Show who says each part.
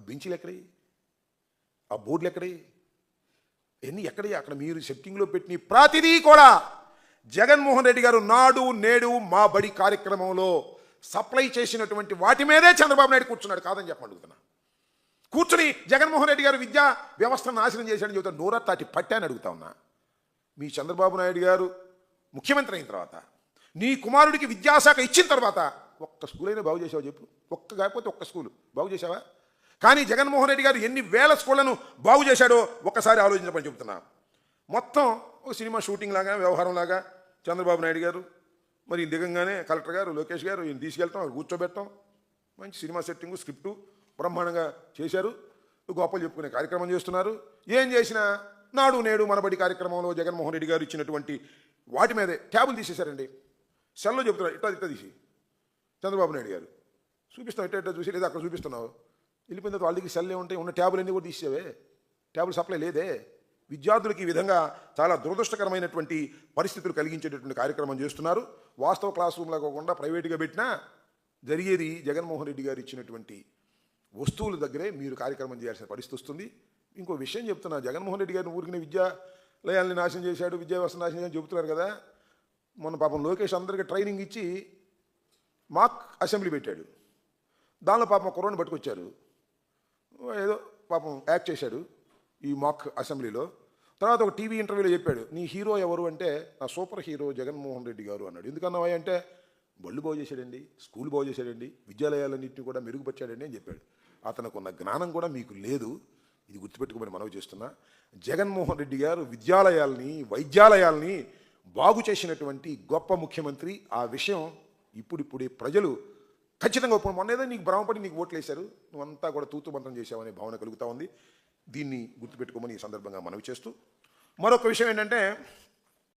Speaker 1: ఆ బెంచీలు ఎక్కడి? ఆ బోర్డులు ఎక్కడి? ఎన్ని ఎక్కడి? అక్కడ మీరు సెట్టింగ్లో పెట్టిన ప్రతిదీ కూడా జగన్మోహన్ రెడ్డి గారు నాడు నేడు మా బడి కార్యక్రమంలో సప్లై చేసినటువంటి వాటి మీదే చంద్రబాబు నాయుడు కూర్చున్నాడు. కాదని చెప్పి అడుగుతున్నా. కూర్చుని జగన్మోహన్ రెడ్డి గారు విద్యా వ్యవస్థను నాశనం చేశాడని చెబుతా నోరా తాటి పట్టాని అడుగుతా ఉన్నా. మీ చంద్రబాబు నాయుడు గారు ముఖ్యమంత్రి అయిన తర్వాత నీ కుమారుడికి విద్యాశాఖ ఇచ్చిన తర్వాత ఒక్క స్కూల్ అయినా బాగు చేసావా చెప్పు? ఒక్క కాకపోతే ఒక్క స్కూల్. బాగు చేసావా? కానీ జగన్మోహన్ రెడ్డి గారు ఎన్ని వేల స్కూళ్ళను బాగు చేశాడో ఒక్కసారి ఆలోచించమని చెబుతున్నా. మొత్తం ఒక సినిమా షూటింగ్ లాగా వ్యవహారం లాగా చంద్రబాబు నాయుడు గారు మరి దిగంగానే కలెక్టర్ గారు లోకేష్ గారు ఈయన తీసుకెళ్తాం అక్కడ కూర్చోబెడతాం మంచి సినిమా సెట్టింగు స్క్రిప్టు బ్రహ్మాండంగా చేశారు. గొప్పలు చెప్పుకునే కార్యక్రమం చేస్తున్నారు. ఏం చేసినా నాడు నేడు మనబడి కార్యక్రమంలో జగన్మోహన్ రెడ్డి గారు ఇచ్చినటువంటి వాటి మీదే ట్యాబులు తీసేశారండి. సెల్లో చెప్తున్నారు ఇట్లా ఇట్లా తీసి. చంద్రబాబు నాయుడు గారు. చూపిస్తాం ఇట్ట ఇట్ట చూసి లేదా అక్కడ చూపిస్తున్నావు. వెళ్ళిపోయిన తర్వాత వాళ్ళకి సెల్ ఉంటాయి ఉన్న ట్యాబులు అన్నీ కూడా తీసేవే ట్యాబులు సప్లై లేదే. విద్యార్థులకి ఈ విధంగా చాలా దురదృష్టకరమైనటువంటి పరిస్థితులు కలిగించేటటువంటి కార్యక్రమం చేస్తున్నారు. వాస్తవ క్లాస్ రూమ్లో కాకుండా ప్రైవేట్గా పెట్టినా జరిగేది జగన్మోహన్ రెడ్డి గారు ఇచ్చినటువంటి వస్తువుల దగ్గరే మీరు కార్యక్రమం చేయాల్సిన పరిస్థితి వస్తుంది. ఇంకో విషయం చెప్తున్నా జగన్మోహన్ రెడ్డి గారిని ఊరికిన విద్యాలయాల్ని నాశనం చేశాడు విద్యా వ్యవస్థ నాశనం చేశాడు చెబుతున్నారు కదా. మొన్న పాపం లోకేష్ అందరికీ ట్రైనింగ్ ఇచ్చి మాక్ అసెంబ్లీ పెట్టాడు. దానిలో పాపం కుర్రని పట్టుకొచ్చారు. ఏదో పాపం యాక్ట్ చేశాడు ఈ మాక్ అసెంబ్లీలో. తర్వాత ఒక టీవీ ఇంటర్వ్యూలో చెప్పాడు నీ హీరో ఎవరు అంటే నా సూపర్ హీరో జగన్మోహన్ రెడ్డి గారు అన్నాడు. ఎందుకన్నావా అంటే బళ్ళు బాగు చేశాడండి స్కూల్ బాగు చేశాడండి విద్యాలయాలన్నింటినీ కూడా మెరుగుపరిచాడండి అని చెప్పాడు. అతనికి ఉన్న జ్ఞానం కూడా మీకు లేదు. ఇది గుర్తుపెట్టుకోమని మనవి చేస్తున్నా. జగన్మోహన్ రెడ్డి గారు విద్యాలయాల్ని వైద్యాలయాల్ని బాగు చేసినటువంటి గొప్ప ముఖ్యమంత్రి. ఆ విషయం ఇప్పుడిప్పుడే ప్రజలు ఖచ్చితంగా ఒప్పుకోండి మొన్న ఏదో నీకు భ్రమపడి నీకు ఓట్లు వేశారు నువ్వంతా కూడా తూతు మంత్రం భావన కలుగుతా ఉంది. దీన్ని గుర్తుపెట్టుకోమని ఈ సందర్భంగా మనవి చేస్తూ మరొక విషయం ఏంటంటే